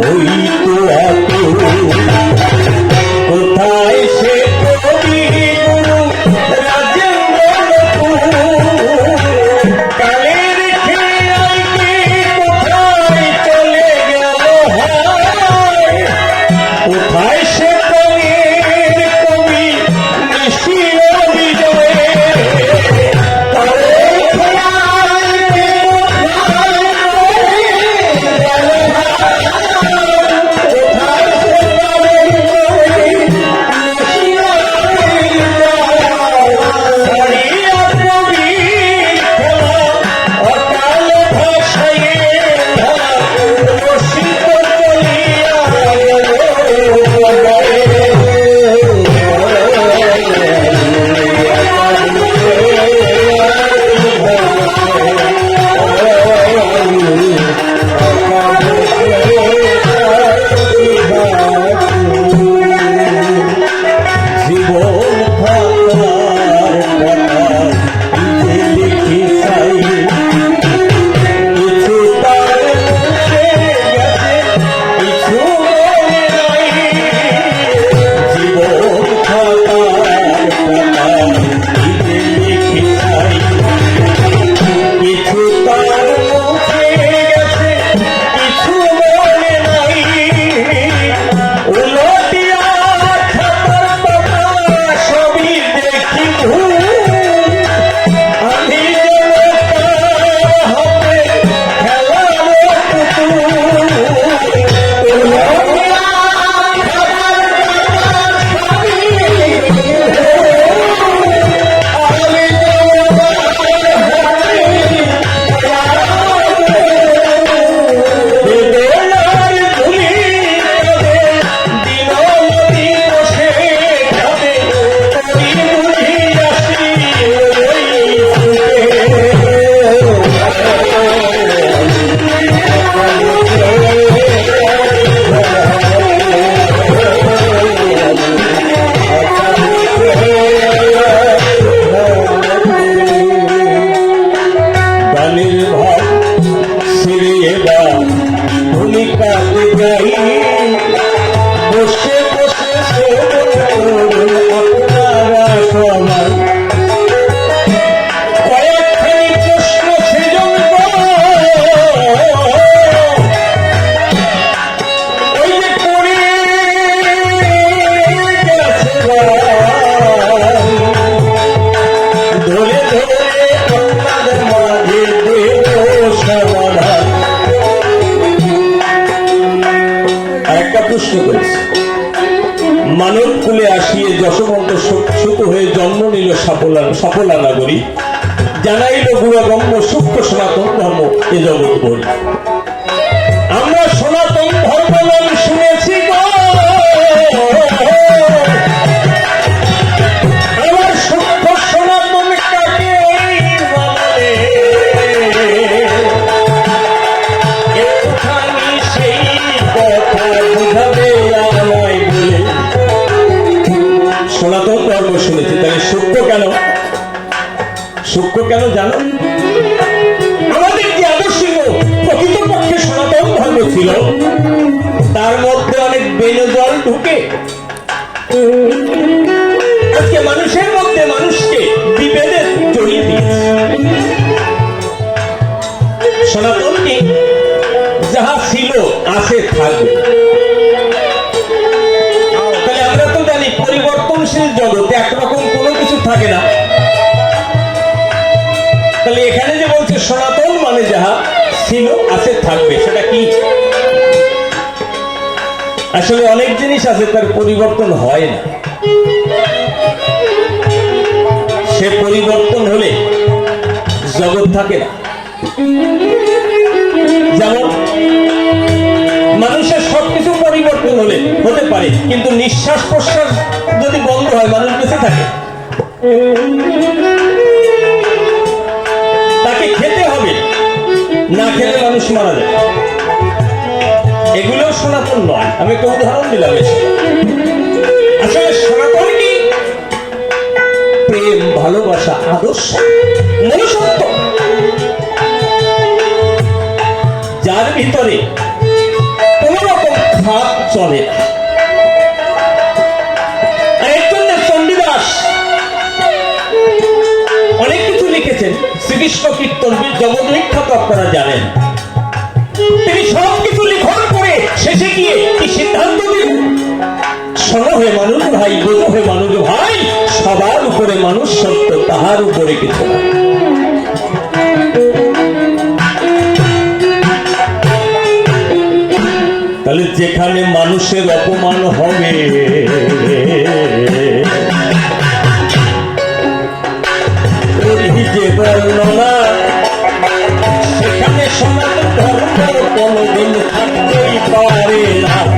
ওই তো কেন? সূক্ষ্ম কেন জানো? আমাদের যে আদর্শ প্রকৃতপক্ষে সনাতন ধর্ম ছিল, তার মধ্যে অনেক বেনজল ঢুকে থাকবে, সেটা কি? আসলে অনেক জিনিস আছে, তার পরিবর্তন হয় না। সে পরিবর্তন হলে জগৎ থাকে না। যেমন, মানুষের সবকিছু পরিবর্তন হলে হতে পারে, কিন্তু নিঃশ্বাস প্রশ্বাস যদি বন্ধ হয়, মানুষ বেঁচে থাকে। মারা যায়। এগুলো সনাতন নয়। আমি একটা উদাহরণ দিলাম আসলে সনাতন কি? প্রেম, ভালোবাসা, আদর্শ, মনুষ্যত্ব। যার ভিতরে কোন রকম খাপ চলে না। অনেক কিছু লিখেছেন। শ্রীকৃষ্ণ কীর্তন জগৎ বিখ্যাত আপনারা জানেন। তিনি সব কিছু লিখন করে শেষে গিয়ে কি সিদ্ধান্ত শোনো হে মানুষ ভাই হে মানুষ ভাই, সবার উপরে মানুষ সত্য, তাহার উপরে কিছু তাহলে যেখানে মানুষের অপমান হবে যে বর্ণনা সনাতন ধর্ম কোনদিন থাকতেই পারে না।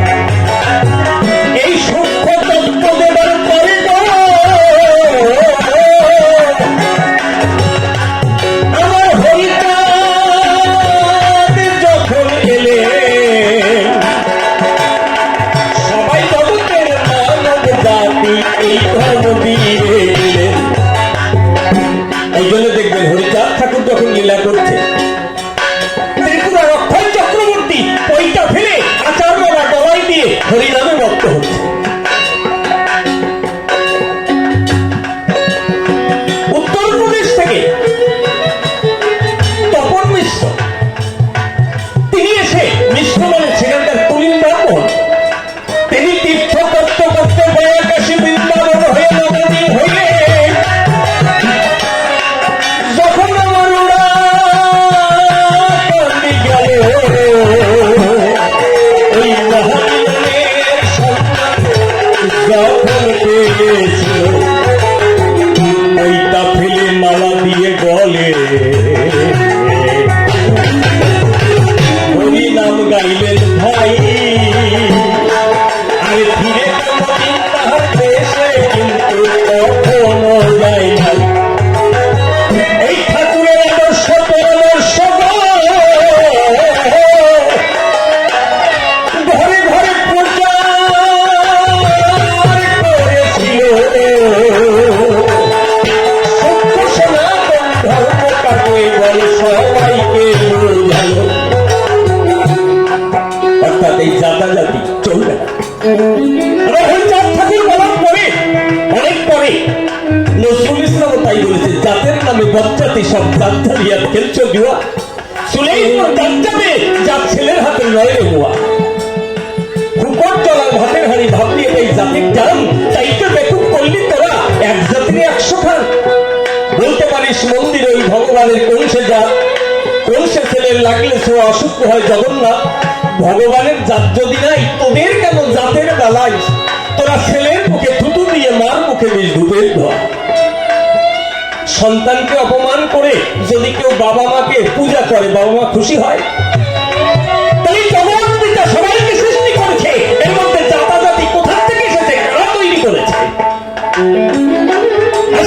সন্তানকে অপমান করে যদি কেউ বাবা মাকে পূজা করে, বাবা মা খুশি হয়?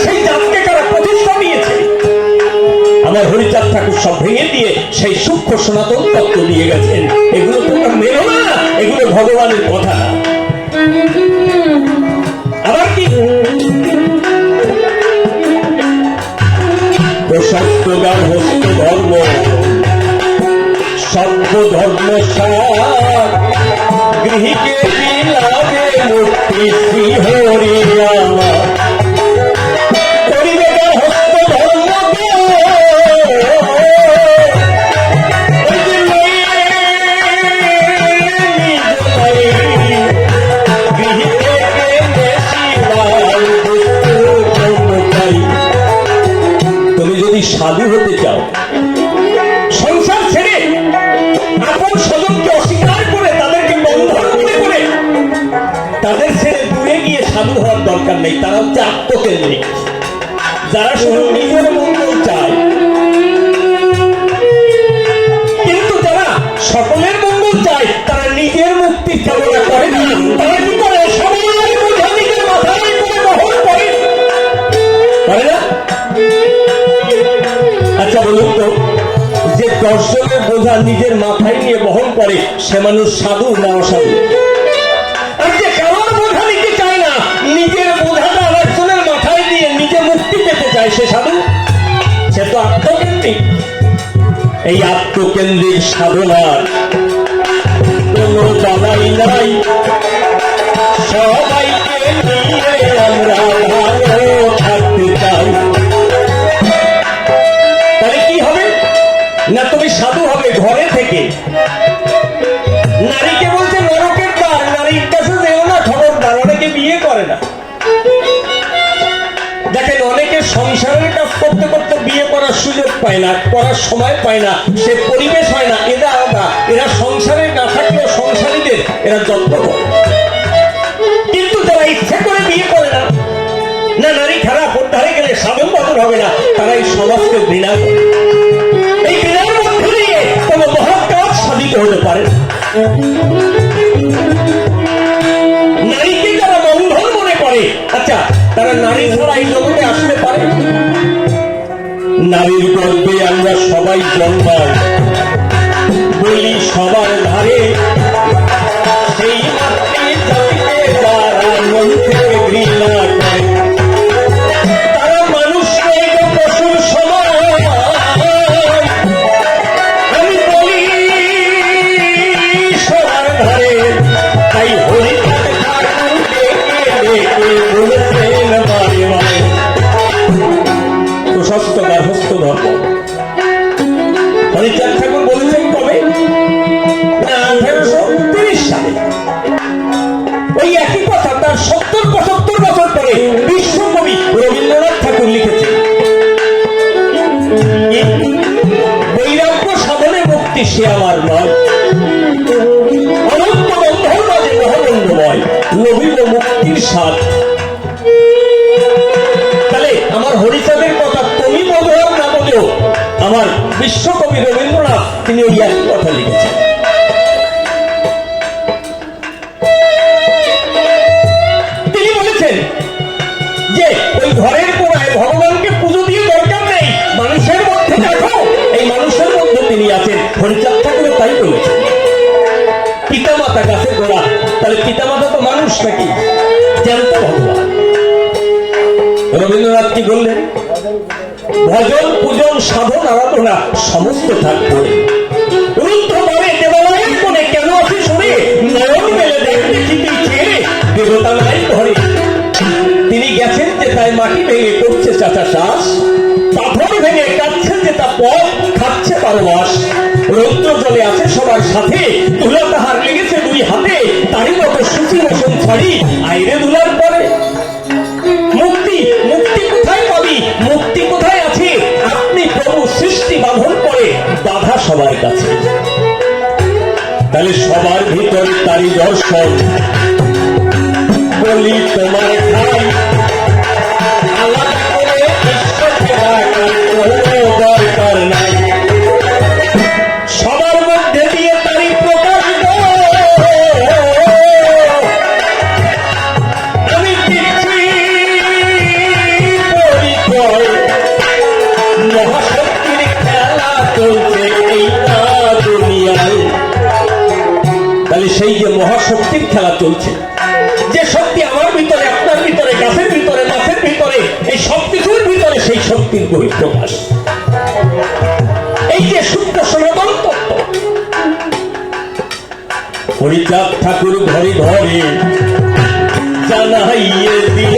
সেই আমার হরিচাঁদ ঠাকুর দিয়ে সেই সূক্ষ্ম সনাতন তত্ত্ব দিয়ে গেছেন। এগুলো তোমরা মেরো না। এগুলো ভগবানের কথা না। প্রশস্ত হস্ত ধর্ম। সর্বধর্ম সার। গৃহীকে বিলাবে মুক্তি শ্রী হরি তারা হচ্ছে আত্মকেন্দ্রিক। যারা শুধু নিজের মঙ্গল চায়। কিন্তু যারা সকলের মঙ্গল চায়, তারা নিজের মুক্তির কামনা করে না। আচ্ছা বোঝা নিজের মাথায় নিয়ে বহন করে, সে মানুষ সাধু না অসাধু? চায় সে সাধু সে তো আত্মকেন্দ্রিক। এই আত্মকেন্দ্রিক সাধনার কোনো দাবাই নাই। পায় না করার সময় পায় না, সে পরিবেশ হয় না, এরা আলাদা। এরা সংসারে না থাকলেও সংসারীদের এরা যত্ন করে কিন্তু যারা ইচ্ছে করে বিয়ে করে না না নারী খারাপ, ওর ধারে গেলে সাধন বাদন হবে না, তারা এই সমাজকে ঘৃণা করে। এই ঘৃণার মধ্যে দিয়ে কোনো মহৎ কাজ সাধিত হতে পারে নারীকে যারা বন্ধন মনে করে আচ্ছা তারা নারী ছাড়া এই জগতে আসতে পারে? নারীর গল্পে আমরা সবাই জন্মাই। বলি সবার ধারে সে আমার নয়। অনন্ত মুক্তির স্বাদ। তাহলে আমার হরিচাঁদের কথা তুমি বোধ না বোঝো আমার বিশ্বকবি রবীন্দ্রনাথ, তিনি ওই একই কথা লিখেছেন। রবীন্দ্রনাথ কি বললেন? ভজন, পূজন, সাধন, আরাধনা সমস্ত থাকবে। তিনি গেছেন যে তাই মাটি ভেঙে করছে চাচা শ্বাস। পাথর ভেঙে কাটছেন যে তা পথ খাচ্ছে বারো মাস রৌদ্র জলে আছে সবার সাথে। তুলা তাহার লেগেছে দুই হাতে। তারই মতো সুচি বসন ছাড়ি। আইরে দুলার পরে বাধা সবার কাছে। তাহলে সবার ভিতরে তারই দর্শন। বলি তোমার ভাই আলাদা করে দরকার নাই। চলছে। যে শক্তি আমার ভিতরে, আপনার ভিতরে, গাছের ভিতরে, মাছের ভিতরে, এই সব কিছুর ভিতরে সেই শক্তির বহিঃপ্রকাশ এই যে শুদ্ধ সনাতন তত্ত্ব। হরিচাঁদ ঠাকুর ঘরে ঘরে জানাইয়ে দিল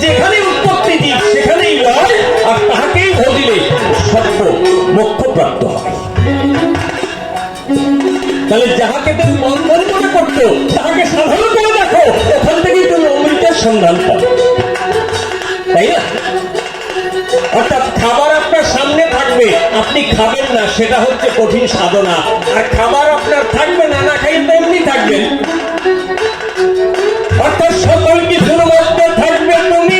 যেখানে সন্ধান তাই না? অর্থাৎ খাবার আপনার সামনে থাকবে, আপনি খাবেন না, সেটা হচ্ছে কঠিন সাধনা। আর খাবার আপনার থাকবে না না খাই তেমনি থাকবেন। অর্থাৎ সকল কিছুর মধ্যে থাকবে তুমি।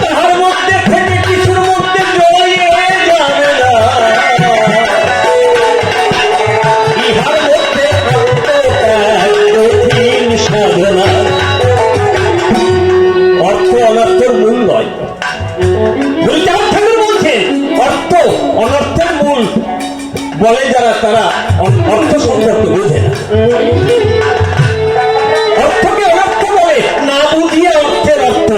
তাহার মধ্যে থেকে কিছুর মধ্যে জয়ে যাবে না। ইহার মধ্যে কঠিন সাধনা। অর্থ অনর্থের মূল নয়। বলছেন অর্থ অনর্থের মূল বলে যারা, তারা অর্থ সম্পর্কে বোঝে না। অর্থকে অনর্থ বলে, না বুঝিয়ে অর্থের অর্থ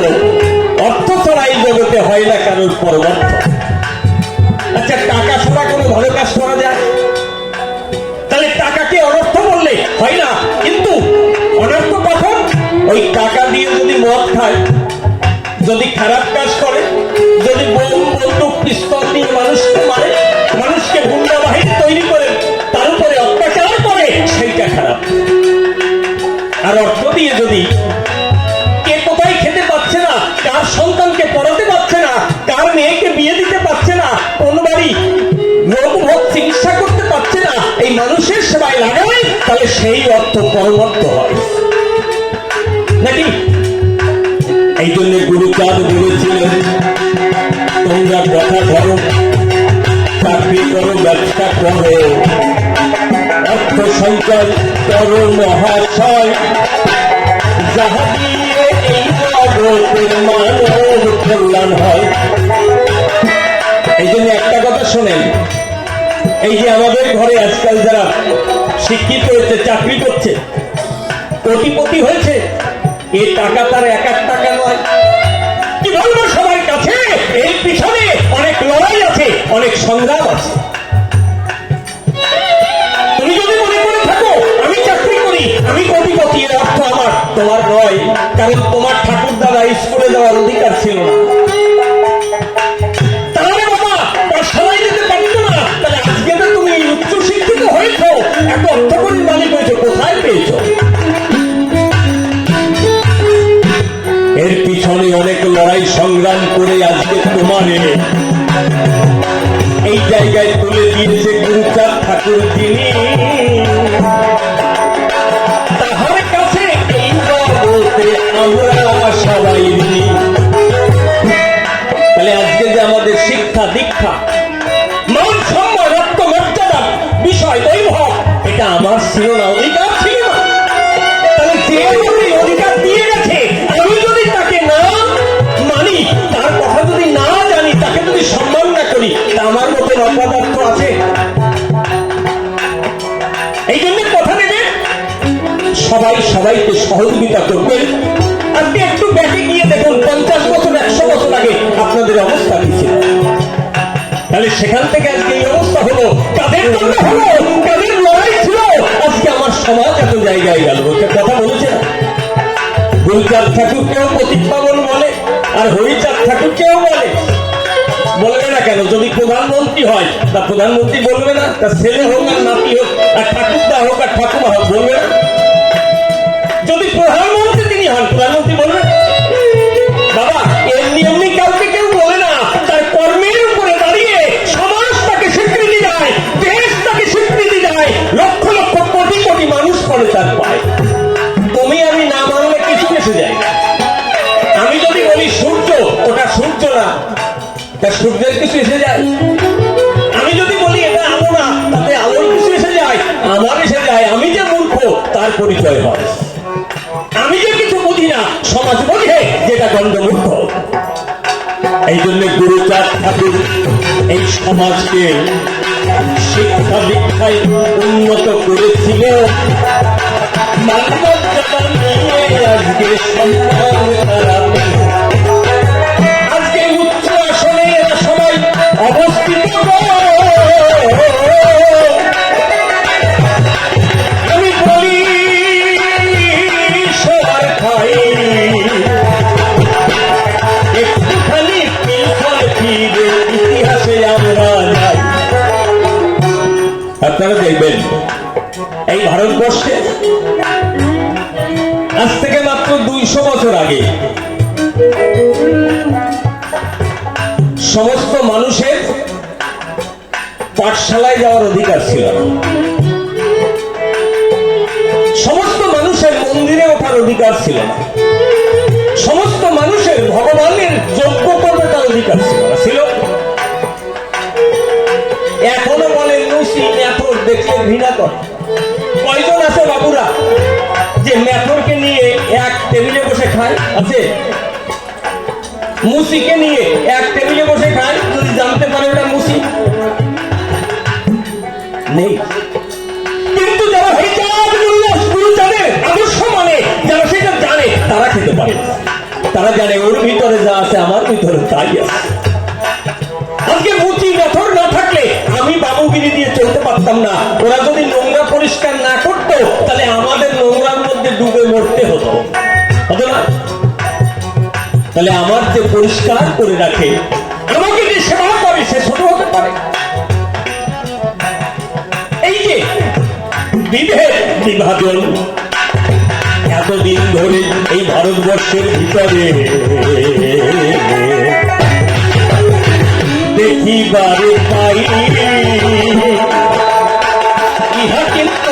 অর্থ ছাড়া এই জগতে হয় না কারোর পরমার্থ। আচ্ছা টাকা ছাড়া কোনো ভালো কাজ করা যায়? তাহলে টাকাকে অনর্থ বললে হয় না, কিন্তু অনর্থ কখন ওই টাকা দিয়ে যদি মদ খায়, যদি খারাপ কাজ করে, যদি বন্দুক পিস্তল নিয়ে মানুষকে মারে, মানুষকে গুন্ডা বাহিনী তৈরি করে তার উপরে অত্যাচার করে সেইটা খারাপ। আর অর্থ দিয়ে যদি কে কোথায় খেতে পাচ্ছে না, কার সন্তানকে পড়াতে পারছে না, কার মেয়েকে বিয়ে দিতে পারছে না, কোন বাড়ি রোগ ভোগ চিকিৎসা করতে পারছে না, এই মানুষের সেবায় লাগায় তাহলে সেই অর্থ পরবর্ত হয়। নাকি? এই জন্য গুরুচাঁদ বলেছিলেন, তোমরা কথা ধরো। চাকরি করো ব্যবসা করো অর্থ সঞ্চয় করো মহাশয়, যাহা হয়। এই জন্য একটা কথা শোনেন, এই যে আমাদের ঘরে আজকাল যারা শিক্ষিত হয়েছে, চাকরি করছে, কোটিপতি হয়েছে, এ টাকা তার এক এক টাকা নয়। অনেক সংগ্রাম আছে। তুমি যদি মনে করে থাকো, আমি চাকরি করি, আমি কোটিপতি এর অর্থ আমার। তোমার নয়, কারণ তোমার ঠাকুর দাদা স্কুলে যাওয়ার অধিকার ছিল না। সেখান থেকে আজকে এই অবস্থা হলো। কাদের জন্য হলো? কাদের লড়াই ছিল? আজকে আমার সমাজ এত জায়গায় গেল। কথা বলছে না। গুলচাঁদ ঠাকুরকেও প্রতীক পাবন বলে, আর হরিচাঁদ ঠাকুরকেও বলে। বলবে না কেন? যদি প্রধানমন্ত্রী হয়, তা প্রধানমন্ত্রী বলবে না তার ছেলে হোক আর নাতি হোক, আর ঠাকুরদা হোক আর ঠাকুমা হোক, বলবে না। যদি প্রধানমন্ত্রী তার পরিচয় হয়। আমি যে কিছু বুঝি না, সমাজ বোঝে যেটা গণ্ডমূর্খ এই জন্য গুরুচাঁদ ঠাকুর এই সমাজকে শিক্ষা দীক্ষায় উন্নত করেছিল। আজকে উচ্চ আসনে সবাই অবস্থিত। বছর আগে সমস্ত মানুষের পাঠশালায় যাওয়ার অধিকার ছিল। সমস্ত মানুষের মন্দিরে ওঠার অধিকার ছিল না। সমস্ত মানুষের ভগবানের যোগ্য করবে তার অধিকার ছিল না। ছিল? এখনও বলেন মুসি মেথর দেখলে ঘৃণা করে। কয়জন আছে বাবুরা? যে মেথরকে নিয়ে এক টেবিলে বসে খায়, আছে? মুসিকে নিয়ে এক টেবিলে বসে খায়, যদি জানতে পারে ওটা মুসি। নেই। কিন্তু যারা হিজাব গুরু জানে, আদর্শ মানে যারা সেটা জানে, তারা খেতে পারে। তারা জানে ওর ভিতরে যা আছে, আমার ভিতরে তাই আছে। আজকে মুচি মেথর না থাকলে আমি বাবুগিরি দিয়ে চলতে পারতাম না। ওরা যদি নোংরা পরিষ্কার না করতো তাহলে আমাদের নোংরার মধ্যে ডুবে মরতে হতো। না? তাহলে আমার যে পরিষ্কার করে রাখে, আমাকে যে সেবা করে, সে ছোট হতে পারে। এই যে বিভেদ বিভাজন, এতদিন ধরে এই ভারতবর্ষের ভিতরে। দেখিবারে পাই ইহা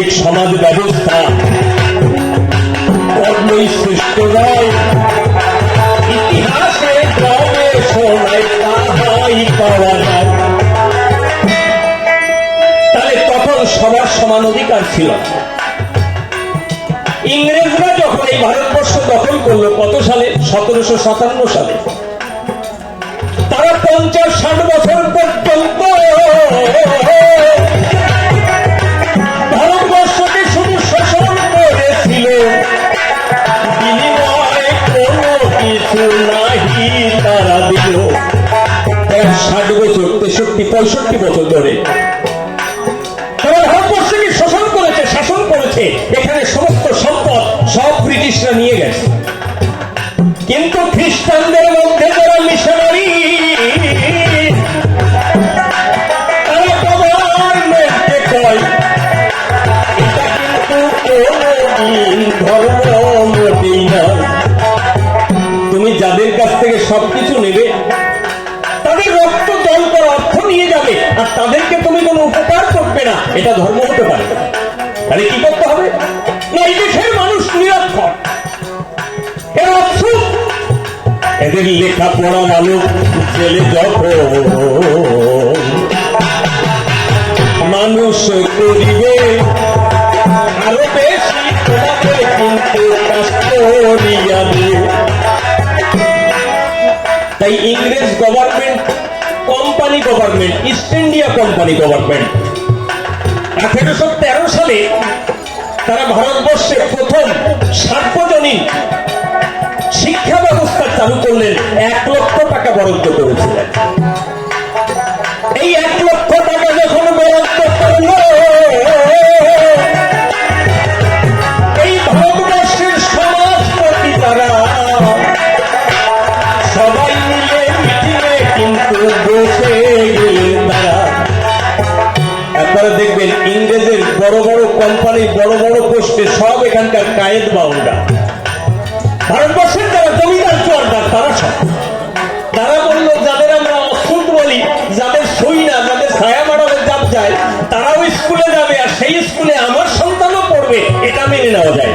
মাতৃকেন্দ্রিক সমাজ ব্যবস্থা। কর্মই শ্রেষ্ঠ নয়। ইতিহাসে তাহাই পাওয়া যায়। তাহলে তখন সবার সমান অধিকার ছিল। ইংরেজরা যখন এই ভারতবর্ষ দখল করল, কত সালে? সতেরোশো সাতান্ন সালে। তারা পঞ্চাশ ষাট বছর পর্যন্ত ষাট বছর, তেষট্টি, পঁয়ষট্টি বছর ধরে। ভারতবর্ষকে শোষণ করেছে, শাসন করেছে, এখানে সমস্ত সম্পদ সব ব্রিটিশরা নিয়ে গেছে। কিন্তু খ্রিস্টানদের মধ্যে যারা মিশনারি তুমি যাদের কাছ থেকে সবকিছু প্রবল আমাকে তুমি কোনো উপকার করবে না। এটা ধর্ম হতে পারে। তাহলে কি করতে হবে? না, এই দেশের মানুষ নিরক্ষর। এদের লেখাপড়া মানুষ ছেলে মানুষ করিবে, আরও বেশি তোমাকে কিন্তু তাই ইংরেজ government company government East India company government আঠেরোশো তেরো সালে তারা ভারতবর্ষে প্রথম সার্বজনীন শিক্ষা ব্যবস্থা চালু করলেন, এক লক্ষ টাকা বরাদ্দ করেছিলেন। এই বড় বড় পোস্টে সব এখানকার কায়েদ বাউন্ডা ভারতবর্ষের যারা জমিদার চোরদার, তারা সব। তারা বলল, যাদের আমরা অসুদ বলি, যাদের সই না, যাদের ছায়া মারা জাত যায়, তারাও স্কুলে যাবে আর সেই স্কুলে আমার সন্তানও পড়বে, এটা মেনে নেওয়া যায়